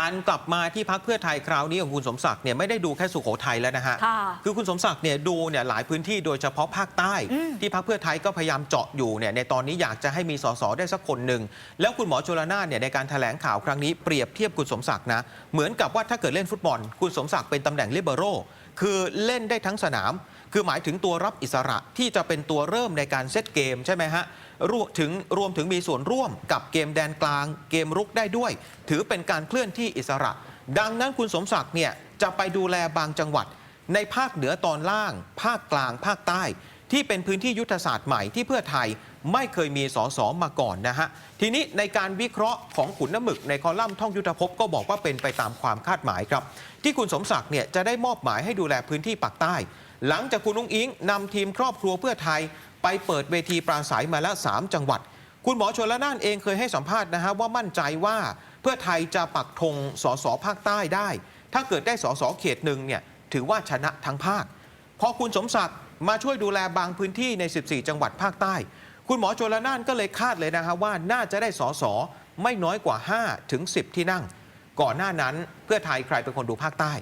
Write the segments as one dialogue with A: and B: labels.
A: การกลับมาที่พักเพื่อไทยคราวนี้ของคุณสมศักดิ์เนี่ยไม่ได้ดูแค่สุโขทัยแล้วนะฮะ
B: ค่ะ
A: คือคุณสมศักดิ์เนี่ยดูเนี่ยหลายพื้นที่โดยเฉพาะภาคใต้
B: อืม
A: ที่พักเพื่อไทยก็พยายามเจาะอยู่เนี่ยในตอนนี้อยากจะให้มีสสได้สักคนหนึ่ง แล้วคุณหมอชลนานเนี่ยในการแถลงข่าวครั้งนี้เปรียบเทียบคุณสมศักดิ์นะเหมือนกับว่าถ้าเกิดเล่นฟุตบอล คุณสมศักดิ์เป็นตำแหน่งลิเบโรคือเล่นได้ทั้งสนาม คือหมายถึงตัวรับอิสระที่จะเป็นตัวเริ่มในการเซตเกมใช่ไหมฮะรวมถึงรวมถึงมีส่วนร่วมกับเกมแดนกลาง เกมรุกได้ด้วย ถือเป็นการเคลื่อนที่อิสระ ดังนั้นคุณสมศักดิ์เนี่ยจะไปดูแลบางจังหวัด ในภาคเหนือตอนล่าง ภาคกลาง ภาคใต้ ที่เป็นพื้นที่ยุทธศาสตร์ใหม่ที่เพื่อไทยไม่เคยมีสสมาก่อนนะฮะ ทีนี้ในการวิเคราะห์ของขุนน้ำหมึกในคอลัมน์ท่องยุทธภพก็บอกว่าเป็นไปตามความคาดหมายครับ ที่คุณสมศักดิ์เนี่ยจะได้มอบหมายให้ดูแลพื้นที่ปากใต้ หลังจากคุณนุ้งอิงนำทีมครอบครัวเพื่อไทย ไปเปิดเวทีปราศัยมาแล้วสามจังหวัด คุณหมอชนละนานเองเคยให้สัมภาษณ์นะฮะว่ามั่นใจว่าเพื่อไทยจะปักธงสสภาคใต้ได้ ถ้าเกิดได้สสเขตหนึ่งเนี่ยถือว่าชนะทั้งภาค พอคุณสมศักดิ์มาช่วยดูแลบางพื้นที่ใน 14 จังหวัดภาคใต้ คุณหมอชลนานก็เลยคาดเลยนะฮะว่าน่าจะได้สสไม่น้อยกว่า5ถึง10 ที่นั่ง ก่อนหน้านั้นเพื่อไทยใครเป็นคนดูภาคใต้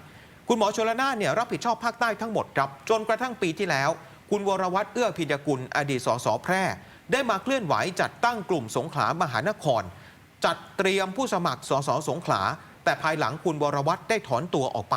A: คุณหมอชลนานเนี่ยรับผิดชอบภาคใต้ทั้งหมดครับ จนกระทั่งปีที่แล้ว คุณวรวัตรเอื้อพิยกุล อดีตสสแพร่ ได้มาเคลื่อนไหวจัดตั้งกลุ่มสงขลามหานคร จัดเตรียมผู้สมัครสสสงขลา แต่ภายหลังคุณวรวัตรได้ถอนตัวออกไป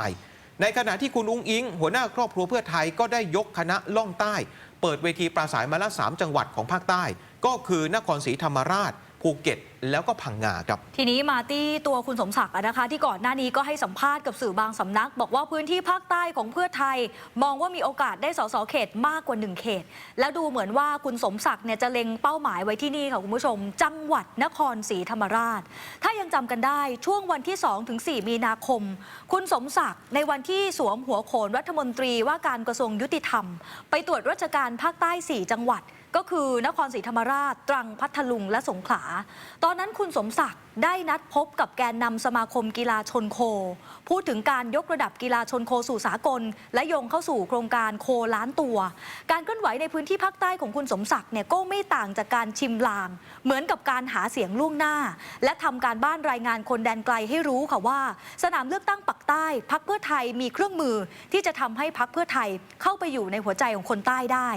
A: ในขณะที่คุณอุ้งอิง หัวหน้าครอบครัวเพื่อไทยก็ได้ยกคณะล่องใต้ เปิดเวทีปราศัยมาล้วสามจังหวัดของภาคใต้ ก็คือนครศรีธรรมราช ภูเก็ตแล้วก็พังงาครับ
B: ทีนี้มาที่ตัวคุณสมศักดิ์นะคะ ที่ก่อนหน้านี้ก็ให้สัมภาษณ์กับสื่อบางสำนัก บอกว่าพื้นที่ภาคใต้ของเพื่อไทย มองว่ามีโอกาสได้สสเขตมากกว่าหนึ่งเขต แล้วดูเหมือนว่าคุณสมศักดิ์เนี่ยจะเล็งเป้าหมายไว้ที่นี่ค่ะคุณผู้ชม จังหวัดนครศรีธรรมราช ถ้ายังจำกันได้ช่วงวันที่2ถึง4มีนาคม คุณสมศักดิ์ในวันที่สวมหัวโขนรัฐมนตรีว่าการกระทรวงยุติธรรม ไปตรวจราชการภาคใต้ 4 จังหวัดก็คือนครศรีธรรมราช ตรังพัทลุงและสงขลา ตอนนั้นคุณสมศักดิ์ได้นัดพบกับแกนนำสมาคมกีฬาชนโค พูดถึงการยกระดับกีฬาชนโคสู่สากล และโยงเข้าสู่โครงการโคล้านตัว การเคลื่อนไหวในพื้นที่ภาคใต้ของคุณสมศักดิ์เนี่ยก็ไม่ต่างจากการชิมลาง เหมือนกับการหาเสียงล่วงหน้า และทำการบ้านรายงานคนแดนไกลให้รู้ค่ะว่า สนามเลือกตั้งปักใต้พักเพื่อไทยมีเครื่องมือ ที่จะทำให้พักเพื่อไทยเข้าไปอยู่ในหัวใจของคนใต้ได้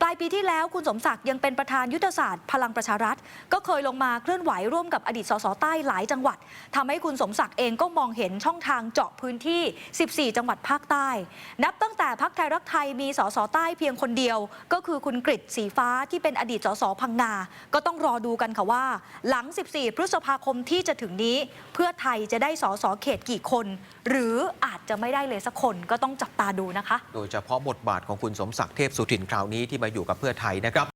B: ปลายปีที่แล้วคุณสมศักดิ์ยังเป็นประธานยุทธศาสตร์พลังประชารัฐ ก็เคยลงมาเคลื่อนไหวร่วมกับอดีตสสใต้หลายจังหวัดทำให้คุณสมศักดิ์เองก็มองเห็นช่องทางเจาะพื้นที่ 14 จังหวัดภาคใต้ นับตั้งแต่พักไทยรักไทยมีสสใต้เพียงคนเดียว ก็คือคุณกฤษสีฟ้าที่เป็นอดีตสสพังงา ก็ต้องรอดูกันค่ะว่า หลัง 14 พฤษภาคมที่จะถึงนี้ เพื่อไทยจะได้สสเขตกี่คน หรืออาจจะไม่ได้เลยสักคนก็ต้องจับตาดูนะคะ
A: โดยเฉพาะบทบาทของคุณสมศักดิ์เทพสุทินคราวนี้ที่มาอยู่กับเพื่อไทยนะครับ